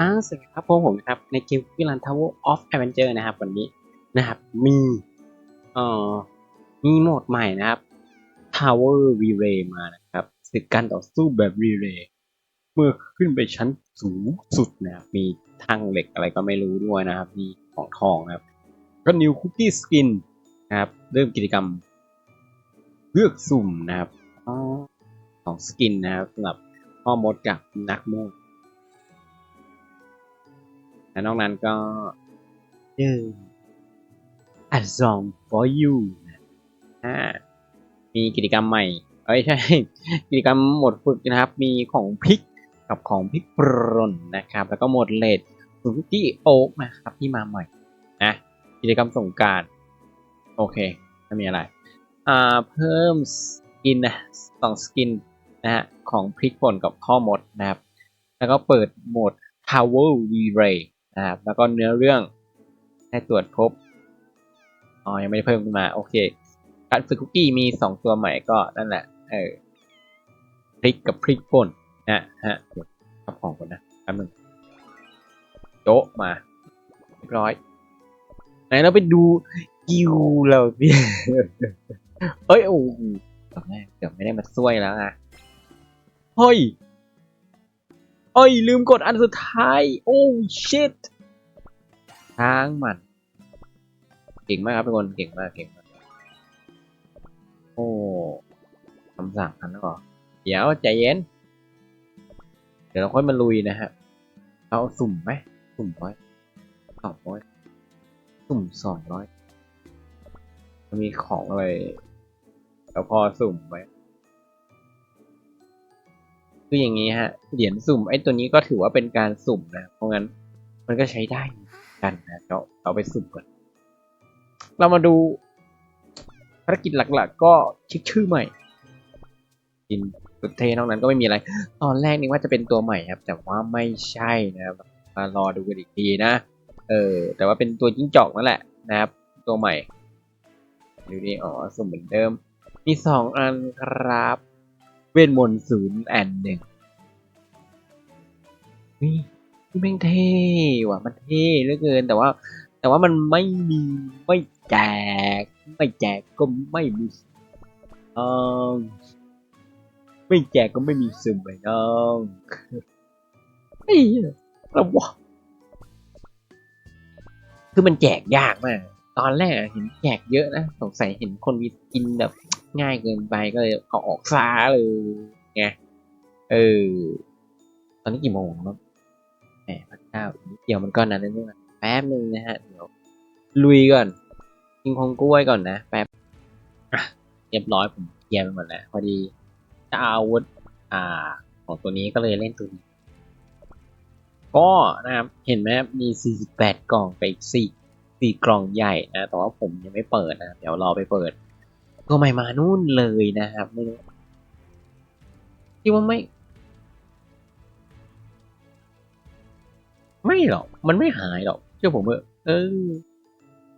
อ้าสวัสดีครับพวกผมครับในเกมวิลันทาวเวอร์ออฟแอเวนเจอร์นะครับ วันนี้นะครับมีเอ่อมีโหมดใหม่นะครับ Tower Relay มานะครับศึกการต่อสู้แบบ Relay เมื่อขึ้นไปชั้นสูงสุดนะครับ มีทางเหล็กอะไรก็ไม่รู้ด้วยนะครับ มีของทองนะครับ ก็ New Cookie Skin นะครับ เริ่มกิจกรรม เลือกสุ่มนะครับอของสกินนะครับสำหรับพ่อมดกับนักโมด และนอกนั้นก็เออ a song for you นะมีกิจกรรมใหม่ เอ้ยใช่ กิจกรรมหมดฝึกนะครับ มีของพริกกับของพริกปรนนะครับ แล้วก็หมดเลดสุกี้โอ๊กนะครับที่มาใหม่นะกิจกรรมสงการโอเคไม่มีอะไร อ่า เพิ่มสกินนะสองสกินนะฮะของพริกป่นกับข้อมดนะครับ แล้วก็เปิดโหมด Tower V-Ray นะครับแล้วก็เนื้อเรื่องให้ตรวจพบอ๋อยังไม่ได้เพิ่มขึ้นมาโอเค การฝึกคุกกี้มีสองตัวใหม่ก็นั่นแหละเออพริกกับพริกป่นนะฮะเก็บของก่อนนะแป๊บนึงโจ๊ะมาเรียบร้อยไหนเราไปดูกิวเราสิเอ้ยโอ้โหเกือบไม่เกือบไม่ได้มาช่วยแล้วอะเฮ้ย อ้ยลืมกดอันสุดท้าย โอ้ชิตทางมัน เก่งมากครับทุกคน เก่งมาก เก่งมาก โอ้คำสั่งอันนั้นก่อเดี๋ยวใจเย็น เดี๋ยวเราค่อยมาลุยนะฮะ เอาสุ่มไหม สุ่มไว้สองร้อยสุ่มสองร้อยมีของอะไรแล้วพอสุ่มไว้ คืออย่างนี้ฮะ เหรียญสุ่มไอ้ตัวนี้ก็ถือว่าเป็นการสุ่มนะ เพราะงั้นมันก็ใช้ได้กันนะเราเอาไปสุ่มก่อน เรามาดูภารกิจหลักๆ ก็เช็คชื่อใหม่กินสุดเทนอกนั้นก็ไม่มีอะไร ตอนแรกนึกว่าจะเป็นตัวใหม่ครับ แต่ว่าไม่ใช่นะครับมารอดูกันอีกทีนะ เออ แต่ว่าเป็นตัวจิ้งจอกนั่นแหละนะครับ ตัวใหม่ดูนี่อ๋อสุ่มเหมือนเดิม มีสองอันครับ ทมนต์ศูนย์แอนหนึ่งนี่นี่แม่งเท่ว่ะมันเท่เหลือเกินแต่ว่า แต่ว่ามันไม่มีไม่แจก ไม่แจกก็ไม่มีเออไม่แจกก็ไม่มีซึมไปน้องไอ้เหี้ยอะวะคือมันแจกยากมาก ตอนแรกเห็นแจกเยอะนะ สงสัยเห็นคนมีกินแบบ ง่ายเกินไปก็เลยเอาออกซาเลยไงเออตอนนี้กี่โมงแล้วแหมพระเจ้าเดี๋ยวมันก็นานนิดนึงแป๊บนึงนะฮะเดี๋ยวลุยก่อนกินของกล้วยก่อนนะแป๊บเรียบร้อยผมเคลียร์ไปหมดแล้วพอดีจะเอาอาวุธอ่า ของตัวนี้ก็เลยเล่นตัวนี้ก็นะครับเห็นไหมมี 48 กล่องไปอีก4 4กล่องใหญ่นะแต่ว่าผมยังไม่เปิดนะ เดี๋ยวรอไปเปิด ตัวใหม่มานู่นเลยนะครับไม่รู้คิดว่าไม่ ไม่หรอก มันไม่หายหรอกเชื่อผมเถอะเออ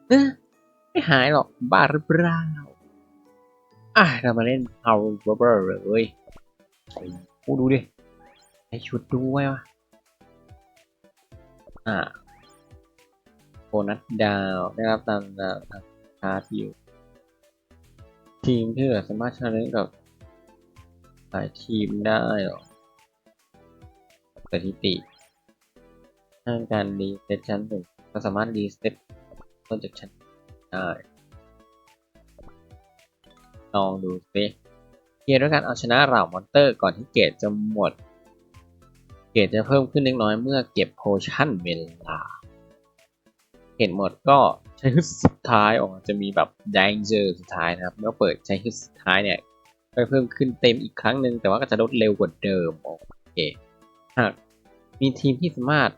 เออไม่หายหรอก บ้าหรือเปล่าอะเรามาเล่น Power Rubber เลยโอ้ดูดิให้ชุดด้วยวะอ่าโบนัสดาวได้รับตามดาวตามชาร์จอยู่ ทีมที่เหลือสามารถชนะเล่นกับหลายทีมได้หรอสถิติถ้าการรีเซ็ตชั้นหนึ่งก็สามารถรีเซ็ตต้นจากชั้นได้ลองดูสิเกียร์ด้วยการเอาชนะเหล่ามอนเตอร์ก่อนที่เกรดจะหมด เกรดจะเพิ่มขึ้นเล็กน้อยเมื่อเก็บโพชั่นเวลา เกรดหมดก็ ใช้ฮึดสุดท้ายออกจะมีแบบ danger สุดท้ายนะครับ เมื่อเปิดใช้ฮึดสุดท้ายเนี่ยก็เพิ่มขึ้นเต็มอีกครั้งหนึ่งแต่ว่าก็จะลดเร็วกว่าเดิมโอเคหากมีทีมที่สามารถ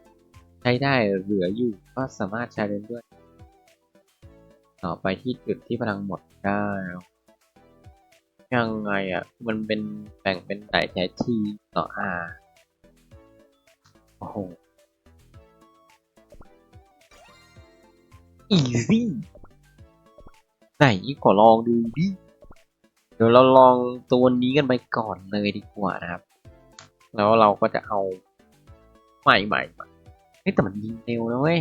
ใช้ได้เหลืออยู่ก็สามารถใช้ได้ด้วย ต่อไปที่จุดที่พลังหมดได้ยังไงอะ มันเป็นแบ่งเป็นหลายใช้ทีต่อ R โอ้โห easy ไหนขอลองดูดิ เดี๋ยวเราลองตัวนี้กันไปก่อนเลยดีกว่านะครับ แล้วเราก็จะเอาใหม่ใหม่เฮ้ยแต่มันยิงเร็วนะเว้ย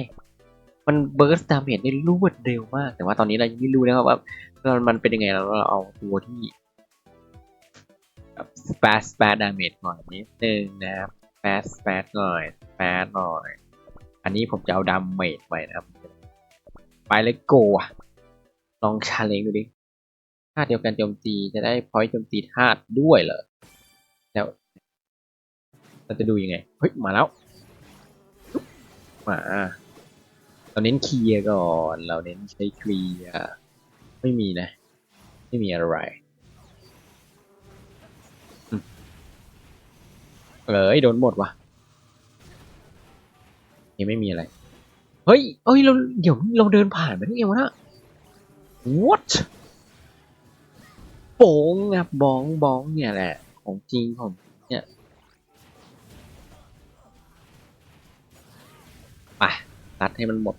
มันเบิร์สดาเมจได้รวดเร็วมาก แต่ว่าตอนนี้เรายังไม่รู้นะครับว่ามันมันเป็นยังไงแล้วเราเอาตัวที่แบบสเปซสเปซดาเมจก่อนนิดนึงนะครับสเปซสเปซหน่อยสเปซหน่อย อันนี้ผมจะเอาดาเมจไปนะครับ ไปเลยโกะลองชาเลนจ์ดูดิธาตุเดียวกันโจมตีจะได้พอยต์โจมตีธาตุด้วยเหรอ แล้วเราจะดูยังไง เฮ้ย มาแล้ว มา เราเน้นเคลียร์ก่อน เราเน้นใช้เคลียร์ ไม่มีนะ ไม่มีอะไรเอ้ยโดนหมดว่ะ ยังไม่มีอะไร เฮ้ยเอ้ยเราเดี๋ยวเราเดินผ่านไปได้ไงวะนะ what โป๋งครับบ้องบ้องเนี่ยแหละ ของจริงของเนี่ยไปตัดให้มันหมด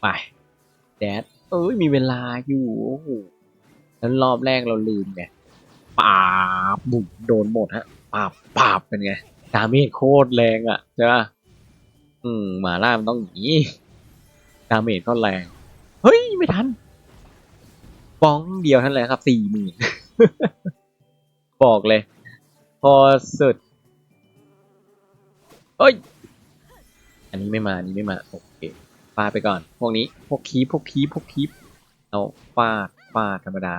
ไปแดดเอ้ยมีเวลาอยู่โอ้โหแล้วรอบแรกเราลืมไงปาบบุ๋มโดนหมดฮะปาบปาบเป็นไง ดาเมจโคตรแรงอะใช่ป่ะอืมหมาล่ามันต้องอย่างนี้ดาเมจก็แรง เฮ้ย ไม่ทันบ้องเดียวเท่านแหละครับสี่หมื่นบอกเลย พอสุดเอ้ย อันนี้ไม่มาอันนี้ไม่มา โอเคฟาดไปก่อน พวกนี้ พวกคีพวกคีพวกคีเราฟาดฟาดธรรมดา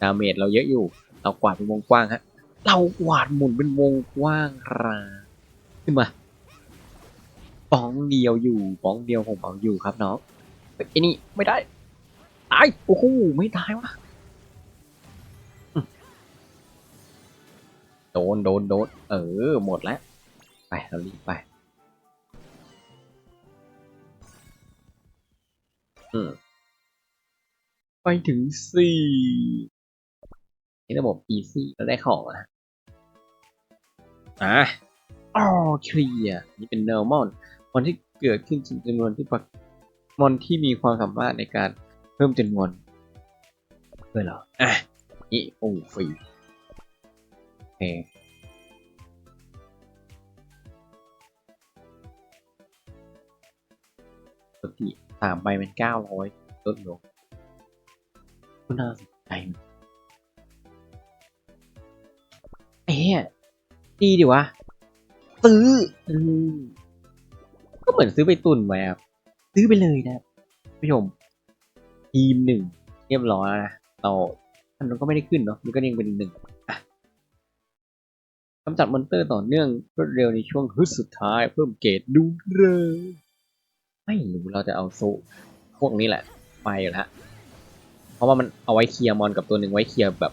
ดาเมจเราเยอะอยู่ เรากวาดเป็นวงกว้างฮะ เรากวาดหมุนเป็นวงกว้างราขึ้นมาป้องเดียวอยู่ป้องเดียวผมเอาอยู่ครับน้องเฮ้ยไอ้นี่ไม่ได้ตายโอ้โหไม่ตายวะโดนโดนโดนเออ หมดแล้ว ไปเรารีบไป อืมไปถึงสี่นี่ระบบ easy เราได้ของนะ อะอ๋อเคลียร์นี่เป็น normal มอนที่เกิดขึ้นจำนวนที่ปกมอนที่มีความสามารถในการเพิ่มจำนวนด้วยเหรออะนี่โอ้ฟรีโอเคปกติสามใบเป็นเก้าร้อยลดลงก็น่าสนใจนะเอ๊ะ ดีดิวะ ซื้ออืมก็เหมือนซื้อไปตุนไว้ครับซื้อไปเลยนะครับผู้ชม ทีมหนึ่งเรียบร้อยแล้วนะเราอันนั้นก็ไม่ได้ขึ้นเนาะมันก็ยังเป็นหนึ่งอะกำจัดมอนเตอร์ต่อเนื่องรวดเร็วในช่วงฮึดสุดท้าย เพิ่มเกรดดูเร็วไม่รู้เราจะเอาโซพวกนี้แหละ ไปอยู่แล้วเพราะว่ามันเอาไว้เคลียร์มอนกับตัวหนึ่งไว้เคลียร์แบบ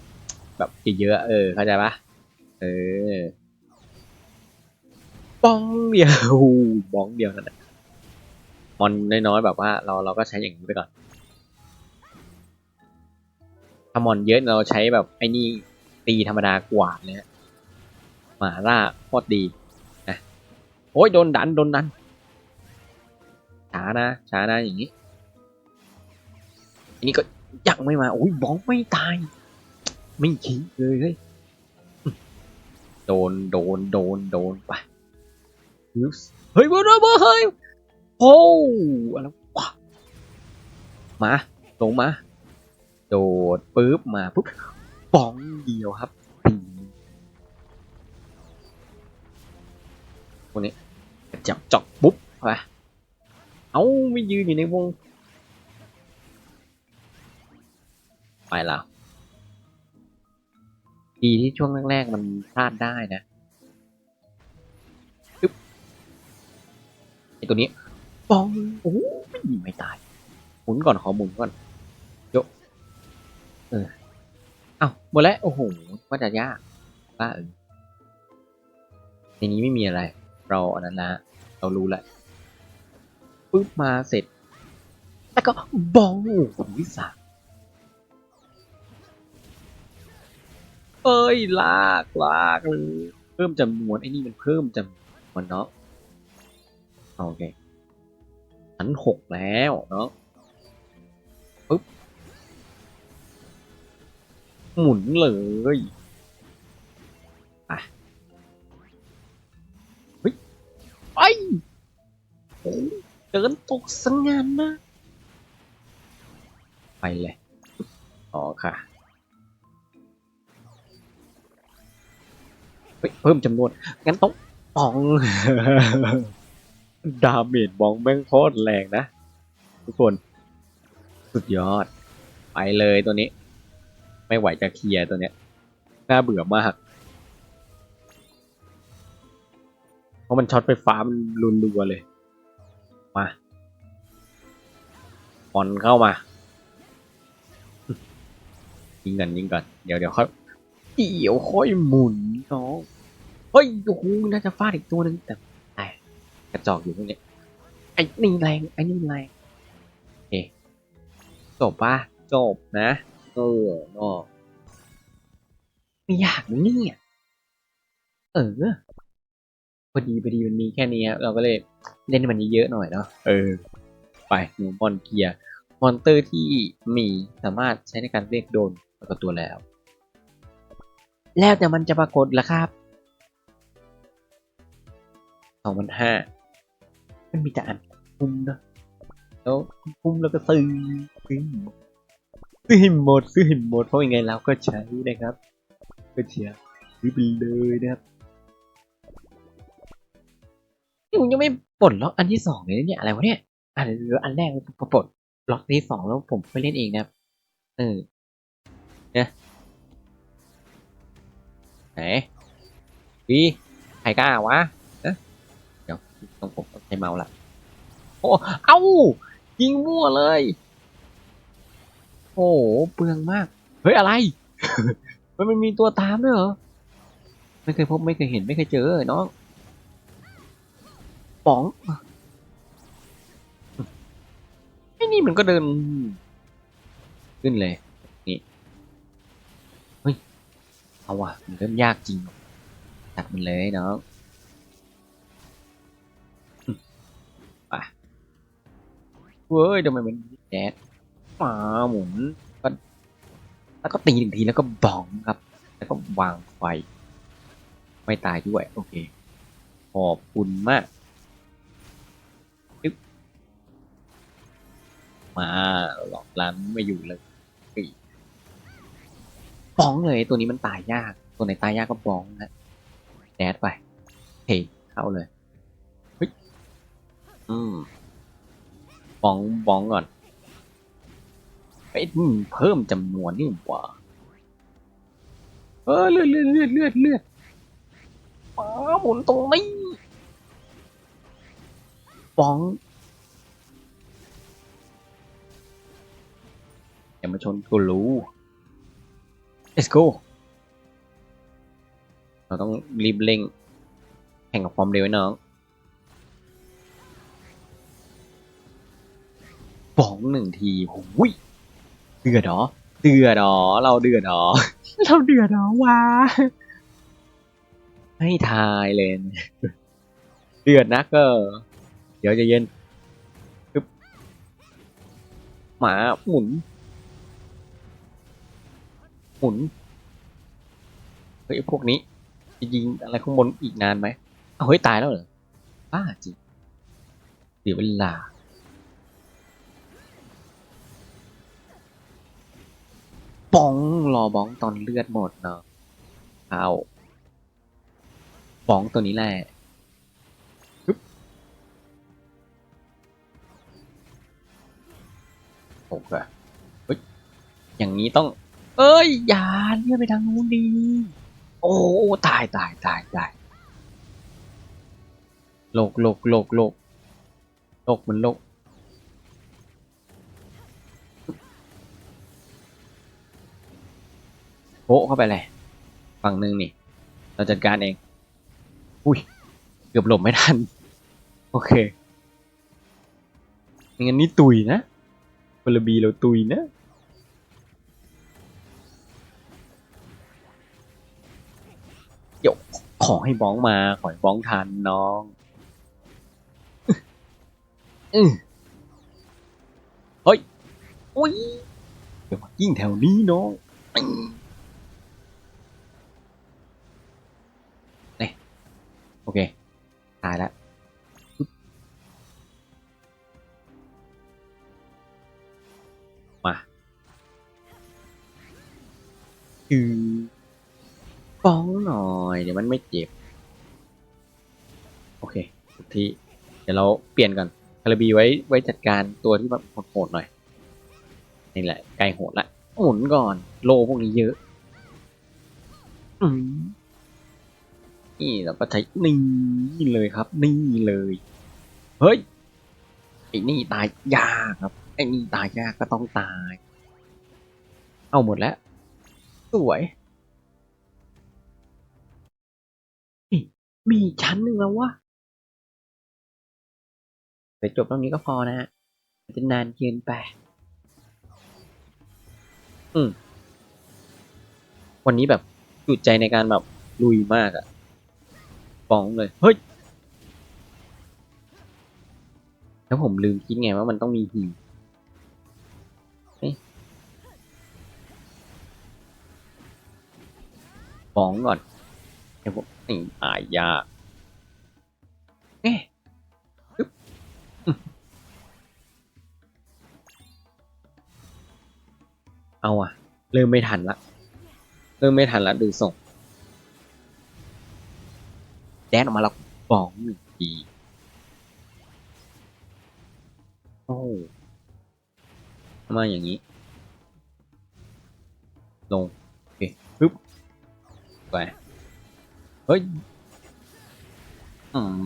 แบบเยอะๆเออเข้าใจปะเออ บ้องเดียวบ้องเดียวนั่นแหละมอนน้อยๆแบบว่าเราเราก็ใช้อย่างนี้ไปก่อนถ้ามอนเยอะเราใช้แบบไอ้นี่ตีธรรมดากวาดเลยฮะหมาล่าโคตรดีนะโอ้ยโดนดันโดนดันช้านะช้านะอย่างนี้อันนี้ก็ยังไม่มาโอ้ยบ้องไม่ตาย ไม่คิดเลยเฮ้ยโดนโดนโดนโดนไป เฮ้ยบ้าบ้าเฮ้ยโอ้อะไรวะมาลงมา โดดปุ๊บมาปุ๊บบ้องเดียวครับตีพวกนี้จับจอกปุ๊บไปเอาไม่ยืนอยู่ในวง ไปแล้วดีที่ช่วงแรกๆมันพลาดได้นะ ตัวนี้ปองโอ้ไม่ยิงไม่ตายหมุนก่อนขอหมุนก่อนโยกเออเอาหมดแล้วโอ้โหว่าจะยากบ้าเออในนี้ไม่มีอะไร เราอันนั้นละเรารู้แหละปุ๊บมาเสร็จ แล้วก็บองผลวิสาเอ้ยลากลากเลยเพิ่มจำนวนไอ้นี่มันเพิ่มจำนวนเนาะ โอเคชั้นหกแล้วเนาะปุ๊บหมุนเลยอะไปโอ้เดินตกสังงานมากไปเลยอ๋อค่ะเฮ้ยเพิ่มจำนวน งั้นต้องปอง ดาเมจบองแม่งโคตรแรงนะ ทุกคน สุดยอด ไปเลยตัวนี้ ไม่ไหวจะเคลียร์ตัวเนี้ยน่าเบื่อมาก เพราะมันช็อตไฟฟ้ามันรุนรัวเลย มาบอลเข้ามา ยิงกันยิงกันเดี๋ยวเดี๋ยวค่อยเดี๋ยวค่อยหมุนน้องเฮ้ยโอ้โหน่าจะฟาดอีกตัวหนึงแต่ กระจอกอยู่ตรงนี้ไอ้นี่แรงไอ้นี่แรงโอเคจบปะจบนะเออเนอะไม่ยากนะเนี่ยเออพอดีพอดีมันมีแค่นี้ครับเราก็เลยเล่นให้มันเยอะๆหน่อยเนาะเออ ไปหนูบอลเกียร์มอนเตอร์ที่มีสามารถใช้ในการเรียกโดนปรากฏตัวแล้ว แล้วแต่มันจะปรากฏละครับสองพันห้า มันมีแต่อันคุ้มนะแล้วคุ้มแล้วก็ซื้อซื้อซื้อให้หมดซื้อให้หมดเพราะยังไงเราก็ใช้นะครับ ก็เชียร์ซื้อไปเลยนะครับนี่ผมยังไม่ปลดล็อกอันที่สองเลยเนี่ยอะไรวะเนี่ยอันอันแรกปลดล็อกที่สองแล้วผมไปเล่นเองนะครับ เออเนี่ยไหนวีใครกล้าวะเอ๊ะ ต้องผมต้องใช้เมาส์ละโอ้เอ้ายิงมั่วเลย โอ้เปลืองมาก เฮ้ยอะไร มันมันมีตัวตามด้วยเหรอ ไม่เคยพบไม่เคยเห็นไม่เคยเจอน้องป๋องไอ้นี่มันก็เดิน ขึ้นเลยนี่เฮ้ยเอาว่ะมันเริ่มยากจริงตัดมันเลยน้อง เว้ยทำไมมันแดดมาหมุนก็แล้วก็ตีหนึ่งทีแล้วก็บองครับ แล้วก็วางไฟ ไม่ตายด้วย โอเค ขอบคุณมากมาหลอกร้านไม่อยู่เลยบ้องเลยตัวนี้มันตายยาก ตัวไหนตายยากก็บ้องนะแดดไปเฮ้ยเข้าเลยเฮ้ยอืม บ้องบ้องก่อนเอ้เพิ่มจำนวนนี่หว่าเออเลือดเลือดเลือดเลือดเลือดป้าหมุนตรงนี้บ้องอย่ามาชนกูรู้ let's go เราต้องรีบเร่งแข่งกับความเร็วไว้น้อง บองหนึ่งทีหุยเดือดเหรอเดือดเหรอเราเดือดเหรอเราเดือดเหรอวะให้ทายเลยเดือดนะก็ เดี๋ยวใจะเย็นปึ๊บหมาหมุน หมุนเฮ้ยพวกนี้จะยิงอะไรข้างบนอีกนานไหมเอาเฮ้ยตายแล้วเหรอบ้าจริงเสียเวลา บ้องรอบ้องตอนเลือดหมดเนาะเอาบ้องตัวนี้แหละโอเคเฮ้ยอย่างนี้ต้อง เอ้ยอย่าเลื่อนไปทางนู้นดี โอ้ตายตายตายตายโลกโลกโลกโลกโลกมันโลก โผเข้าไปเลย ฝั่งหนึ่งนี่ เราจัดการเอง อุ้ย เกือบหลบไม่ทัน โอเคงั้นนี่ตุยนะเฟลบีเราตุยนะขอให้บ้องมา ขอให้บ้องทันน้องอือเฮ้ย อุ้ย เดี๋ยวมายิ่งแถวนี้น้อง โอเค ตายแล้วมาคือฟ้องหน่อย เดี๋ยวมันไม่เจ็บ โอเคสุดที่เดี๋ยวเราเปลี่ยนก่อนคาร์บีไว้ไว้จัดการตัวที่แบบโหดๆหน่อย นี่แหละไกลโหดละหมุนก่อน โลพวกนี้เยอะ อืม นี่เราก็ใช้นี่เลยครับ นี่เลย เฮ้ยไอ้นี่ตายยากครับไอ้นี่ตายยากก็ต้องตาย เอาหมดแล้ว สวยมีชั้นหนึ่งแล้ววะไปจบตรงนี้ก็พอนะฮะจะนานเกินไป อืม วันนี้แบบจุดใจในการแบบลุยมากอะ ฟองเลย เฮ้ย แล้วผมลืมคิดไงว่ามันต้องมีหีเฮ้ยฟ้องก่อนเดี๋ยวผมนี่อายยากเอ๊ะเอาอะเริ่มไม่ทันละ เริ่มไม่ทันละดูส่ง แดนออกมาแล้วฟ้องหนึ่งทีโอ้มาอย่างนี้ ลง โอเคปึ๊บไปเฮ้ยอืม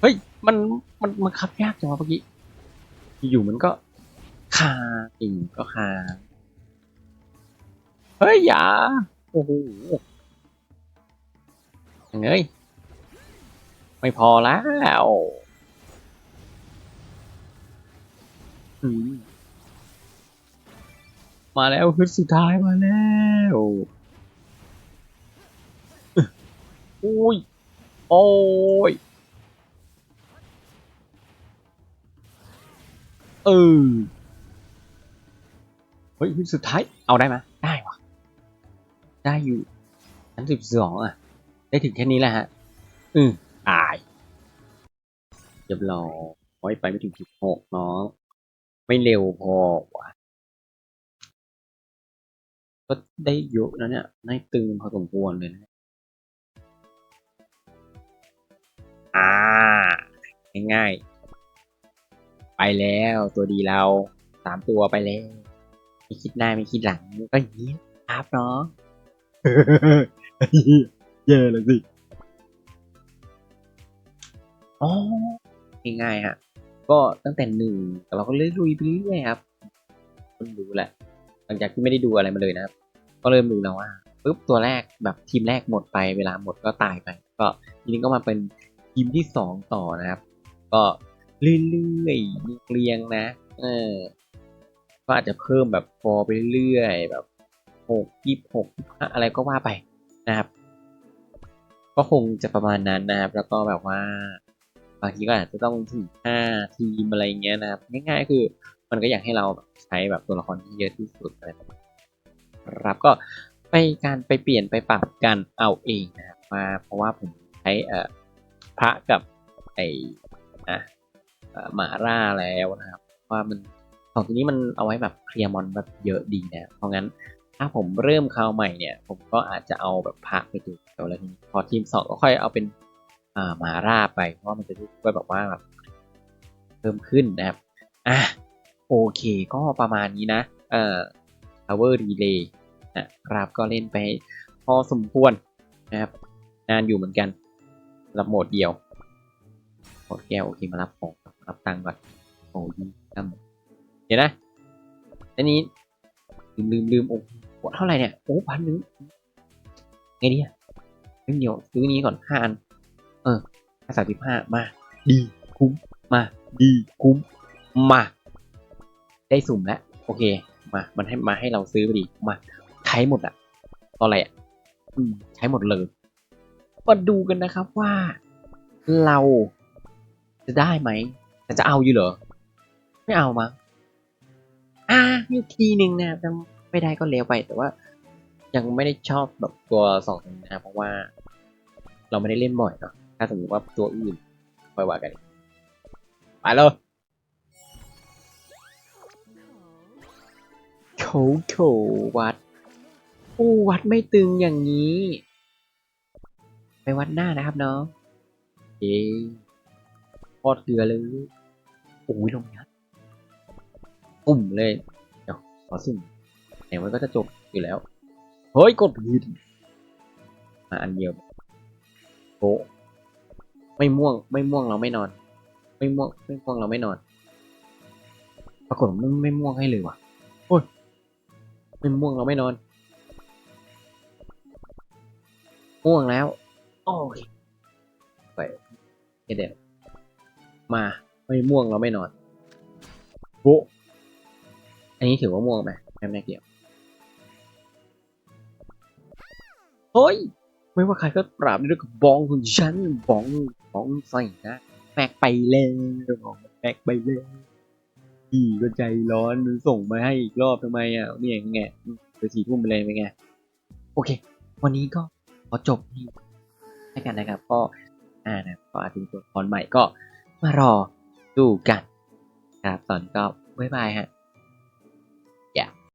เฮ้ย มัน มัน มันคับยากจังวะเมื่อกี้ อยู่ๆมันก็คาอีกก็คา เฮ้ย อย่า โอ้โห ยังไงไม่พอแล้วมาแล้วฮึดสุดท้ายมาแล้วอึ๊ะอุ้ย โอ้ย เออ เฮ้ยฮึดสุดท้าย เอาได้ไหมได้วะได้อยู่ชั้นสิบสองอะ ได้ถึงแค่นี้แหละฮะ อืมตายเรียบร้อยไปไม่ถึงสิบหกเนาะไม่เร็วพอวะก็ได้เยอะนะเนี่ย ได้ตึงพอสมควรเลยนะ อ่า ง่ายๆ ไปแล้วตัวดีเราสามตัวไปแล้วไม่คิดหน้าไม่คิดหลังก็อย่างนี้ครับเนาะ เยอะเลยสิ อ๋อ ง่ายๆฮะ ก็ตั้งแต่หนึ่งแต่เราก็เรื่อยลุยไปเรื่อยครับคนดูแหละ หลังจากที่ไม่ได้ดูอะไรมาเลยนะครับ ก็เริ่มดูแล้วว่าปุ๊บตัวแรกแบบทีมแรกหมดไปเวลาหมดก็ตายไป ก็ทีนี้ก็มาเป็นทีมที่สองต่อนะครับ ก็เรื่อยๆเรียงนะ เออ ก็อาจจะเพิ่มแบบฟอร์ไปเรื่อยๆแบบหกยี่หกอะไรก็ว่าไปนะครับ ก็คงจะประมาณนั้นนะครับแล้วก็แบบว่าบางทีก็อาจจะต้องถึงห้าทีมอะไรเงี้ยนะครับง่ายๆ คือมันก็อยากให้เราใช้แบบตัวละครที่เยอะที่สุดอะไรแบบนี้ครับก็ไปการไปเปลี่ยนไปปรับกันเอาเองนะครับมาเพราะว่าผมใช้เอ่อพระกับไออะเอ่อหมาร่าแล้วนะครับว่ามันสองตัวนี้มันเอาไว้แบบเคลียร์มอนแบบเยอะดีนะเพราะงั้นถ้าผมเริ่มคราวใหม่เนี่ย ผมก็อาจจะเอาแบบพระไปดู แล้วแล้วนี้พอทีมสองก็ค่อยเอาเป็นอ่ามาร่าไป เพราะมันจะช่วยแบบว่าแบบเพิ่มขึ้นนะครับอะโอเคก็ประมาณนี้นะเอ่อ power relay นะครับก็เล่นไปพอสมควรนะครับนานอยู่เหมือนกันรับโหมดเดียวโหมดแก้วโอเคมารับของรับตังค์ก่อนโอ้ยตั้มเดี๋ยวนะอันนี้ลืมลืมลืมโอ้โหเท่าไหร่เนี่ยโอ้พันหนึ่งไงดีอะ ไม่เดียวซื้อนี้ก่อนห้าอัน เออสามสิบห้ามา ดีคุ้มมา ดีคุ้มมา ได้สุ่มแล้ว โอเค มา มันให้มาให้เราซื้อไปดีมาใช้หมดอะตอนอะไรอะอืมใช้หมดเลยมาดูกันนะครับว่า เราจะได้ไหมแต่จะเอาอยู่เหรอ ไม่เอามั้งอ่าอยู่ทีหนึ่งนะครับแต่ไม่ได้ก็เลวไปแต่ว่ายังไม่ได้ชอบแบบตัวสองนี้นะครับเพราะว่า เราไม่ได้เล่นบ่อยเนาะถ้าสมมติว่าตัวอื่นค่อยว่ากันไปเลยโชโถโถวัดอู้วัดไม่ตึงอย่างนี้ ไปวัดหน้านะครับเน้องเย้ทอดเกลือเลยโอ้ยลงยัดปุ่มเลย เดี๋ยวขอสุ่มไหนมันก็จะจบอยู่แล้ว เฮ้ย กดผิดมาอันเดียว โอ้ไม่ม่วง ไม่ม่วงเราไม่นอน ไม่ม่วง ไม่ม่วงเราไม่นอน ปรากฏมันไม่ม่วงให้เลยว่ะโอ้ยไม่ม่วงเราไม่นอน ม่วงแล้ว โอ้ยไปเดี๋ยวมาไม่ม่วงเราไม่นอนโอ้อันนี้ถือว่าม่วงไหมไม่ไม่เกี่ยว เฮ้ย ไม่ว่าใครก็ปราบได้ด้วยกับบองของฉันบองบองใส่นะแปกไปเลยบองแปกไปเลยพี่ก็ใจร้อนมันส่งมาให้อีกรอบทำไมอะนี่ยไงเดี๋ยวสี่ทุ่มไปเลยเป็นไงโอเค วันนี้ก็ขอจบที่ให้กันนะครับ ก็อ่านะก็อาจจะมีตัวละครใหม่ก็มารอดูกันครับตอนก็บ๊ายบายฮะ